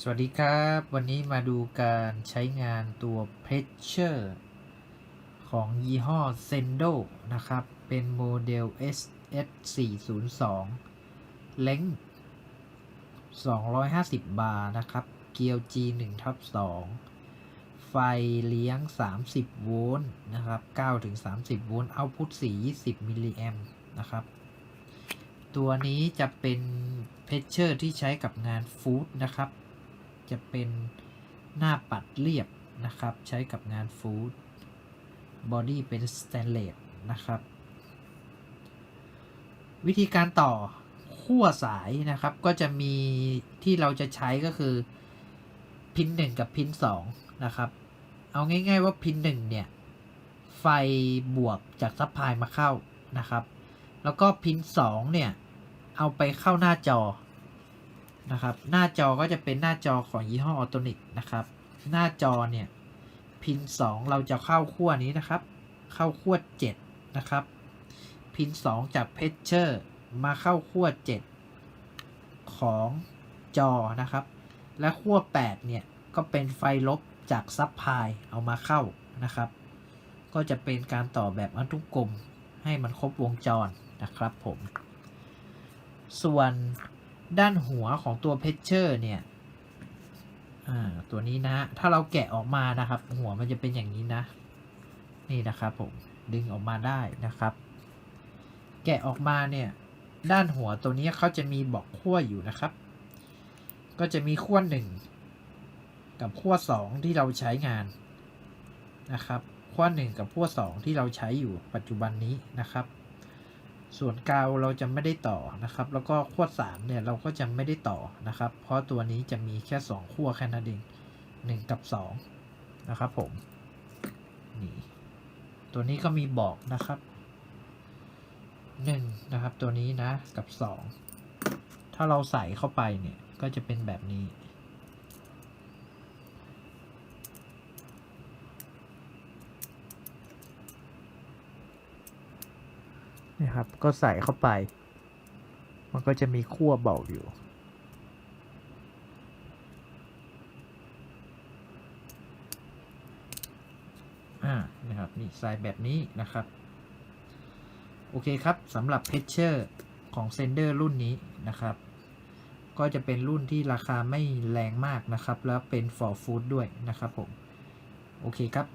สวัสดีครับ วันนี้มาดูการใช้งานตัว Pressure ของยี่ห้อ Sendo นะครับ เป็นโมเดล SS 402 เล้ง250 บาร์นะครับ เกียว G 1 ทับ2ไฟเลี้ยง 30 โวลต์นะครับ9ถึง30 โวลต์เอาพุท4 20 มิลลิแอมนะครับตัวนี้จะเป็นเพชเชอร์ที่ใช้กับงานฟู้ดนะครับ จะเป็นหน้าปัดเรียบนะครับ ใช้กับงานฟู้ดบอดี้เป็นสแตนเลสนะครับ วิธีการต่อขั้วสายนะครับ ก็จะมีที่เราจะใช้ก็คือพินหนึ่งกับพินสองนะครับ เอาง่าย ๆว่าพินหนึ่งเนี่ย ไฟบวกจากซัพพลายมาเข้านะครับ แล้วก็พินสองเนี่ย เอาไปเข้าหน้าจอ นะครับ หน้าจอก็จะเป็นหน้าจอของยี่ห้อออโตนิกนะครับ หน้าจอเนี่ยพิน 2 เราจะเข้าขั้วนี้นะครับ เข้าขั้ว7นะครับ พิน 2 จากเพชเชอร์มาเข้าขั้ว7ของจอนะครับ และขั้ว8เนี่ยก็เป็นไฟลบจากซับพลายเอามาเข้านะครับ ก็จะเป็นการต่อแบบอนุกรมให้มันครบวงจรนะครับผม ส่วน ด้านหัวของตัวเพชเชอร์เนี่ยอ่าตัวนี้นะฮะถ้าเราแกะออกมานะครับ หัวมันจะเป็นอย่างนี้นะ นี่นะครับผม ดึงออกมาได้นะครับ แกะออกมาเนี่ย ด้านหัวตัวนี้เขาจะมีบอกขั้วอยู่นะครับ ก็จะมีขั้วหนึ่งกับขั้วสองที่เราใช้งานนะครับขั้วหนึ่งกับขั้วสองที่เราใช้อยู่ปัจจุบันนี้นะครับ ส่วนกาวเราจะไม่ได้ต่อนะครับ แล้วก็ขั้ว3เนี่ยเราก็จะไม่ได้ต่อนะครับ เพราะตัวนี้จะมีแค่ 2ขั้วแค่นั้นเอง1กับ2นะครับผมนี่ตัวนี้ก็มีบอกนะครับ1นะครับตัวนี้นะกับ 2 ถ้าเราใส่เข้าไปเนี่ยก็จะเป็นแบบนี้ นะครับ ก็ใส่เข้าไป มันก็จะมีขั้วบอกอยู่ อ่า นะครับ นี่ใส่แบบนี้นะครับ โอเคครับสำหรับเพชเชอร์ของเซนเดอร์รุ่นนี้นะครับ ก็จะเป็นรุ่นที่ราคาไม่แรงมากนะครับ แล้วเป็น for food ด้วยนะครับผม โอเคครับ